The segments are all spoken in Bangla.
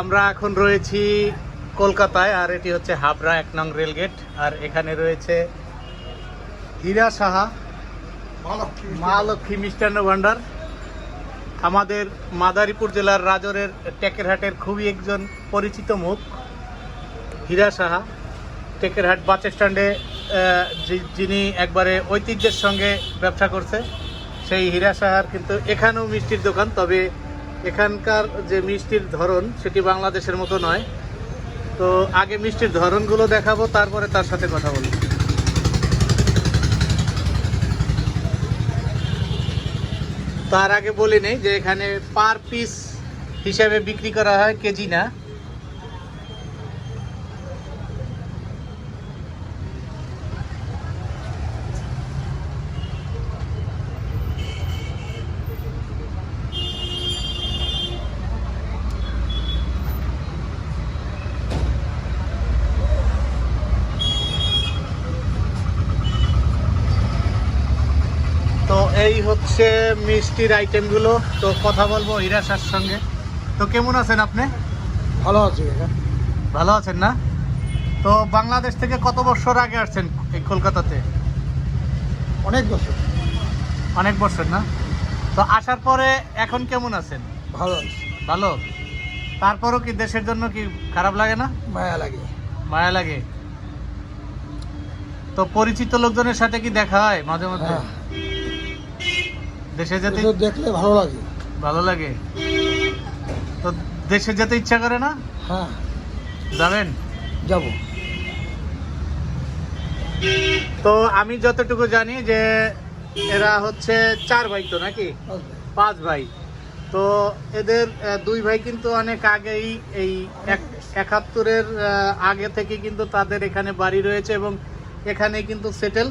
আমরা এখন রয়েছি কলকাতায়, আর এটি হচ্ছে হাবড়া এক নং রেলগেট, আর এখানে রয়েছে হীরা সাহা, মা লক্ষ্মী মিষ্টান্ন ভাণ্ডার আমাদের মাদারীপুর জেলার রাজরের টেকেরহাটের খুবই একজন পরিচিত মুখ, হীরা সাহা। টেকেরহাট বাস স্ট্যান্ডে যিনি একবারে ঐতিহ্যের সঙ্গে ব্যবসা করছে, সেই হীরা সাহার কিন্তু এখানেও মিষ্টির দোকান, তবে এখানকার যে মিষ্টির ধরন সেটি বাংলাদেশের মতো নয়। তো আগে মিষ্টির ধরনগুলো দেখাবো, তারপরে তার সাথে কথা বলব। তার আগে বলে নেই যে এখানে পার পিস হিসাবে বিক্রি করা হয় কেজি না তো এই হচ্ছে মিষ্টির আইটেমগুলো। তো কথা বলব হিরাসার সঙ্গে। তো কেমন আছেন আপনি? ভালো আছি ভালো আছেন না? তো বাংলাদেশ থেকে কত বছর আগে আসছেন এই কলকাতাতে? অনেক বছর। অনেক বছর না? তো আসার পরে এখন কেমন আছেন? ভালো আছে। ভালো? তারপরও কি দেশের জন্য কি খারাপ লাগে না? মায়া লাগে। মায়া লাগে। তো পরিচিত লোকজনের সাথে কি দেখা হয় মাঝে মধ্যে? হ্যাঁ। দেশে যেতে দেখলে ভালো লাগে। ভালো লাগে? তো দেশে যেতে ইচ্ছা করে না? হ্যাঁ। যাবেন? যাব। তো আমি যতটুকু জানি যে এরা হচ্ছে চার ভাই তো নাকি? পাঁচ ভাই। তো এদের দুই ভাই কিন্তু অনেক আগেই এই এক- একাত্তরের আগে থেকে কিন্তু তাদের এখানে বাড়ি রয়েছে এবং এখানে কিন্তু সেটেল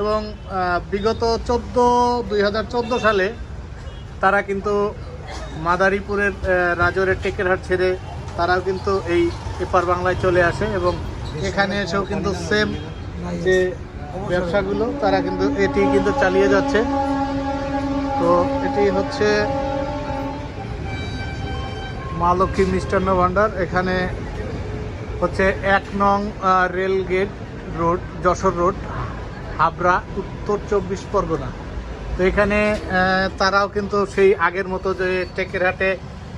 এবং বিগত চোদ্দ, দুই সালে তারা কিন্তু মাদারীপুরের রাজরের টেকেরহাট ছেড়ে তারাও কিন্তু এই এপার বাংলায় চলে আসে এবং এখানে এসেও কিন্তু সেম যে ব্যবসাগুলো, তারা কিন্তু এটি কিন্তু চালিয়ে যাচ্ছে। তো এটি হচ্ছে মা লক্ষ্মী মিষ্টান্ন ভাণ্ডার। এখানে হচ্ছে এক নং rail gate road, Jessore road. Habra, উত্তর চব্বিশ পরগনা। তো এখানে তারাও কিন্তু সেই আগের মতো যে টেকেরহাটে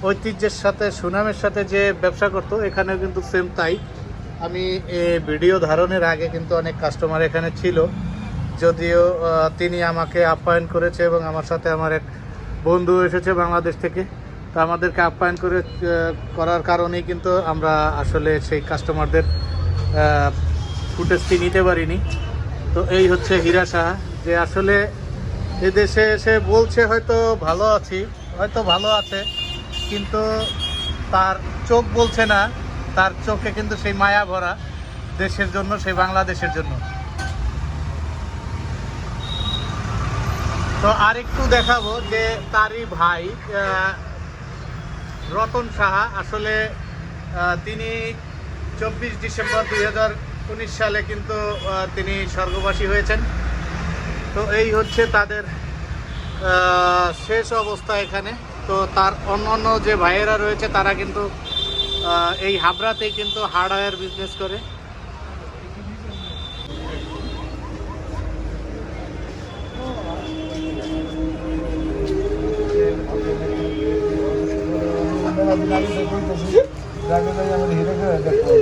ঐতিহ্যের সাথে, সুনামের সাথে যে ব্যবসা করতো, এখানেও কিন্তু সেম তাই। আমি ভিডিও ধারণের আগে কিন্তু অনেক কাস্টমার এখানে ছিল। যদিও তিনি আমাকে আপ্যায়ন করেছে এবং আমার সাথে আমার এক বন্ধু এসেছে বাংলাদেশ থেকে। তো আমাদেরকে আপ্যায়ন করে করার কারণেই কিন্তু আমরা আসলে সেই কাস্টমারদের ফুটেজটি নিতে পারিনি। তো এই হচ্ছে হীরা সাহা, যে আসলে এদেশে এসে বলছে হয়তো ভালো আছি, হয়তো ভালো আছে, কিন্তু তার চোখ বলছে না, তার চোখে কিন্তু সেই মায়া ভরা দেশের জন্য, সেই বাংলাদেশের জন্য। তো আরেকটু দেখাবো যে তারই ভাই রতন সাহা, আসলে তিনি চব্বিশ ডিসেম্বর দুই হাজার উনিশ সালে কিন্তু তিনি স্বর্গবাসী হয়েছেন। তো এই হচ্ছে তাদের শেষ অবস্থা এখানে। তো তার অন্য অন্য যে ভাইয়েরা রয়েছে, তারা কিন্তু এই হাবড়াতেই কিন্তু হার্ডওয়্যার বিজনেস করে। হিরে দেখো